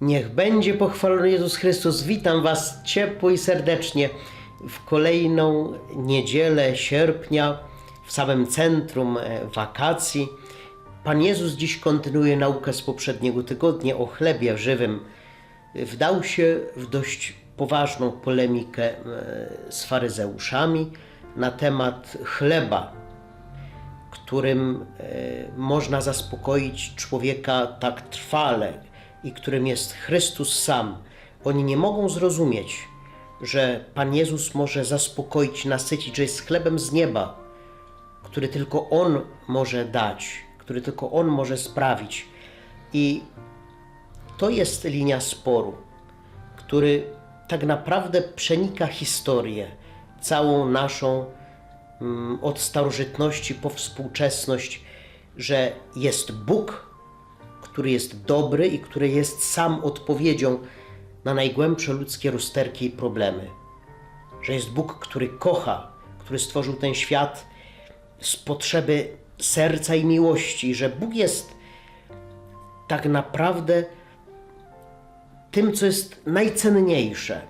Niech będzie pochwalony Jezus Chrystus. Witam Was ciepło i serdecznie w kolejną niedzielę sierpnia w samym centrum e, wakacji. Pan Jezus dziś kontynuuje naukę z poprzedniego tygodnia o chlebie żywym. Wdał się w dość poważną polemikę e, z faryzeuszami na temat chleba, którym e, można zaspokoić człowieka tak trwale i którym jest Chrystus sam. Oni nie mogą zrozumieć, że Pan Jezus może zaspokoić, nasycić, że jest chlebem z nieba, który tylko On może dać, który tylko On może sprawić. I to jest linia sporu, który tak naprawdę przenika historię, całą naszą mm, od starożytności po współczesność, że jest Bóg, który jest dobry i który jest sam odpowiedzią na najgłębsze ludzkie rozterki i problemy. Że jest Bóg, który kocha, który stworzył ten świat z potrzeby serca i miłości, że Bóg jest tak naprawdę tym, co jest najcenniejsze.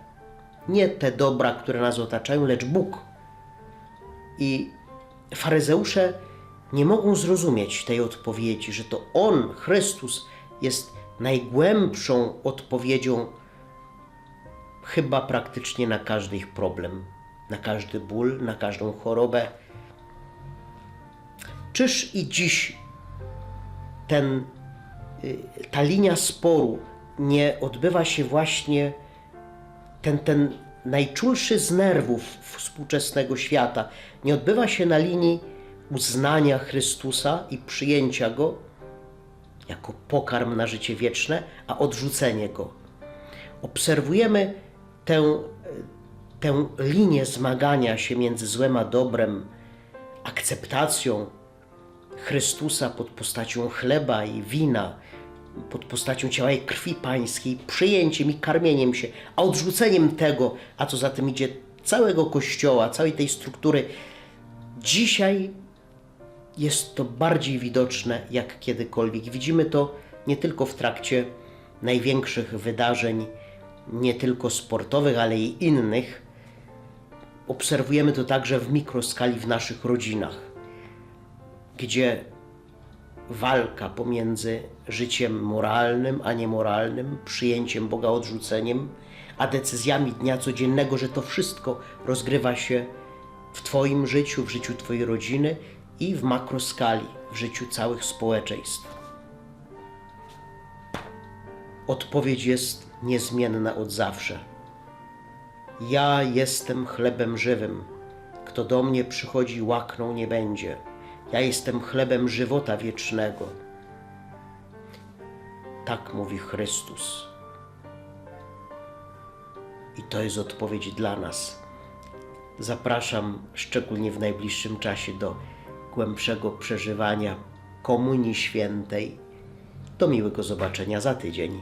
Nie te dobra, które nas otaczają, lecz Bóg. I faryzeusze nie mogą zrozumieć tej odpowiedzi, że to On, Chrystus, jest najgłębszą odpowiedzią chyba praktycznie na każdy ich problem, na każdy ból, na każdą chorobę. Czyż i dziś ten, y, ta linia sporu nie odbywa się właśnie ten, ten najczulszy z nerwów współczesnego świata, nie odbywa się na linii uznania Chrystusa i przyjęcia Go jako pokarm na życie wieczne, a odrzucenie Go. Obserwujemy tę, tę linię zmagania się między złem a dobrem, akceptacją Chrystusa pod postacią chleba i wina, pod postacią ciała i krwi pańskiej, przyjęciem i karmieniem się, a odrzuceniem tego, a co za tym idzie, całego Kościoła, całej tej struktury. Dzisiaj jest to bardziej widoczne jak kiedykolwiek. Widzimy to nie tylko w trakcie największych wydarzeń, nie tylko sportowych, ale i innych. Obserwujemy to także w mikroskali w naszych rodzinach, gdzie walka pomiędzy życiem moralnym a niemoralnym, przyjęciem Boga, odrzuceniem, a decyzjami dnia codziennego, że to wszystko rozgrywa się w Twoim życiu, w życiu Twojej rodziny i w makroskali, w życiu całych społeczeństw. Odpowiedź jest niezmienna od zawsze. Ja jestem chlebem żywym. Kto do mnie przychodzi, łakną nie będzie. Ja jestem chlebem żywota wiecznego. Tak mówi Chrystus. I to jest odpowiedź dla nas. Zapraszam szczególnie w najbliższym czasie do głębszego przeżywania Komunii Świętej. Do miłego zobaczenia za tydzień.